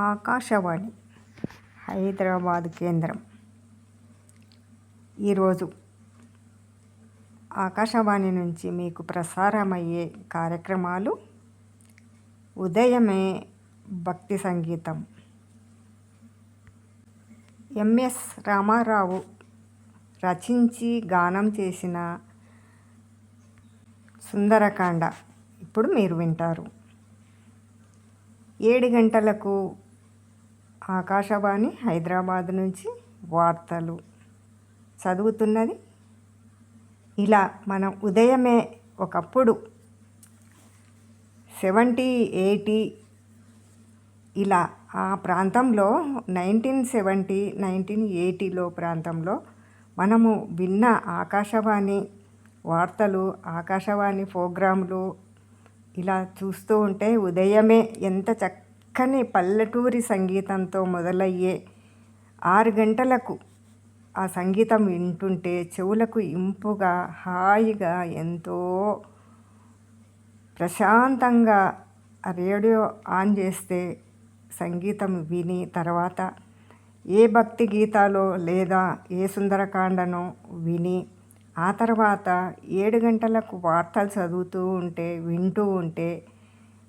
ఆకాశవాణి హైదరాబాద్ కేంద్రం. ఈరోజు ఆకాశవాణి నుంచి మీకు ప్రసారమయ్యే కార్యక్రమాలు ఉదయమే భక్తి సంగీతం. ఎంఎస్ రామారావు రచించి గానం చేసిన సుందరకాండ ఇప్పుడు మీరు వింటారు. ఏడు గంటలకు ఆకాశవాణి హైదరాబాద్ నుంచి వార్తలు. చదువుతున్నది ఇలా మనం ఉదయమే ఒకప్పుడు సెవెంటీ ఎయిటీ ఇలా ఆ ప్రాంతంలో నైన్టీన్ సెవెంటీ నైన్టీన్ ఎయిటీలో ప్రాంతంలో మనము విన్న ఆకాశవాణి వార్తలు ఆకాశవాణి ప్రోగ్రాములు ఇలా చూస్తూ ఉంటే ఉదయమే ఎంత చక్క చక్కని పల్లెటూరి సంగీతంతో మొదలయ్యే ఆరు గంటలకు ఆ సంగీతం వింటుంటే చెవులకు ఇంపుగా హాయిగా ఎంతో ప్రశాంతంగా ఆ రేడియో ఆన్ చేస్తే సంగీతం విని తర్వాత ఏ భక్తి గీతాలో లేదా ఏ సుందరకాండనో విని ఆ తర్వాత ఏడు గంటలకు వార్తలు చదువుతూ ఉంటే వింటూ ఉంటే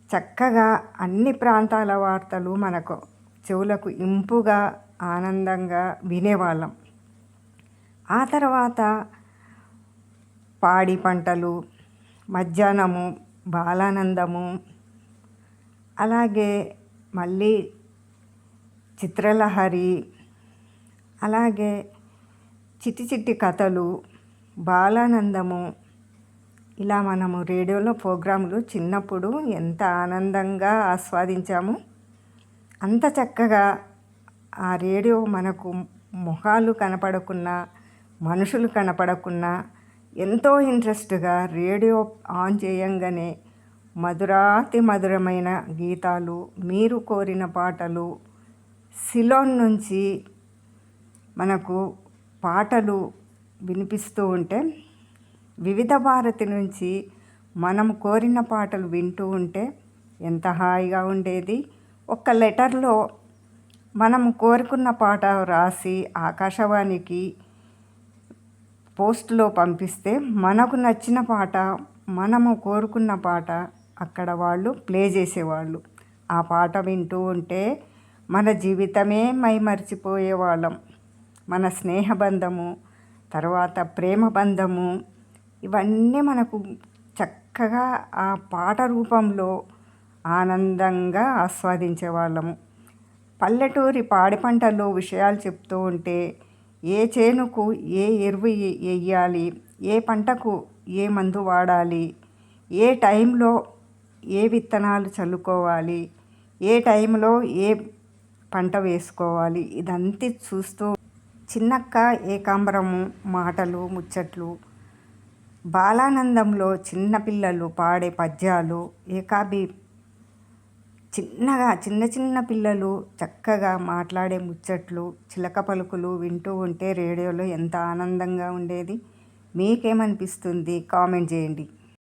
చక్కగా అన్ని ప్రాంతాల వార్తలు మనకు చెవులకు ఇంపుగా ఆనందంగా వినేవాళ్ళం. ఆ తర్వాత పాడి పంటలు మధ్యాహ్నము బాలానందము అలాగే మళ్ళీ చిత్రలహరి అలాగే చిట్టి చిట్టి కథలు బాలానందము ఇలా మనము రేడియోలో ప్రోగ్రాంలు చిన్నప్పుడు ఎంత ఆనందంగా ఆస్వాదించాము. అంత చక్కగా ఆ రేడియో మనకు మొహాలు కనపడకున్నా మనుషులు కనపడకున్నా ఎంతో ఇంట్రెస్ట్గా రేడియో ఆన్ చేయంగానే మధురాతి మధురమైన గీతాలు మీరు కోరిన పాటలు సిలోన్ నుంచి మనకు పాటలు వినిపిస్తూ ఉంటే వివిధ భారతి నుంచి మనం కోరిన పాటలు వింటూ ఉంటే ఎంత హాయిగా ఉండేది. ఒక లెటర్లో మనం కోరుకున్న పాట రాసి ఆకాశవాణికి పోస్ట్లో పంపిస్తే మనకు నచ్చిన పాట మనము కోరుకున్న పాట అక్కడ వాళ్ళు ప్లే చేసేవాళ్ళు. ఆ పాట వింటూ ఉంటే మన జీవితమే మైమరిచిపోయే వాళ్ళం మన స్నేహబంధము తర్వాత ప్రేమ బంధము ఇవన్నీ మనకు చక్కగా ఆ పాట రూపంలో ఆనందంగా ఆస్వాదించే వాళ్ళము పల్లెటూరి పాడి పంటల్లో విషయాలు చెప్తూ ఉంటే ఏ చేనుకు ఏ ఎరువు వేయాలి ఏ పంటకు ఏ మందు వాడాలి ఏ టైంలో ఏ విత్తనాలు చల్లుకోవాలి ఏ టైంలో ఏ పంట వేసుకోవాలి ఇదంతా చూస్తూ చిన్నక్క ఏకాంబరము మాటలు ముచ్చట్లు బాలానందంలో చిన్నపిల్లలు పాడే పద్యాలు ఏకాబి చిన్నగా చిన్న చిన్న పిల్లలు చక్కగా మాట్లాడే ముచ్చట్లు చిలక పలుకులు వింటూ ఉంటే రేడియోలో ఎంత ఆనందంగా ఉండేది? మీకేమనిపిస్తుంది? కామెంట్ చేయండి.